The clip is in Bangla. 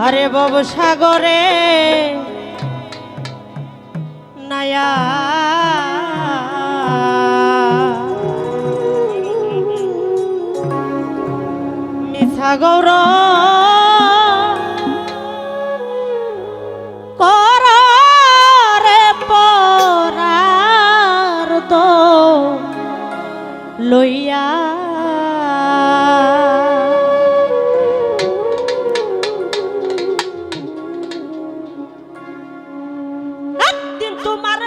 আরে বব সাগরে নায়া। মিছা গৌর কররে তোমার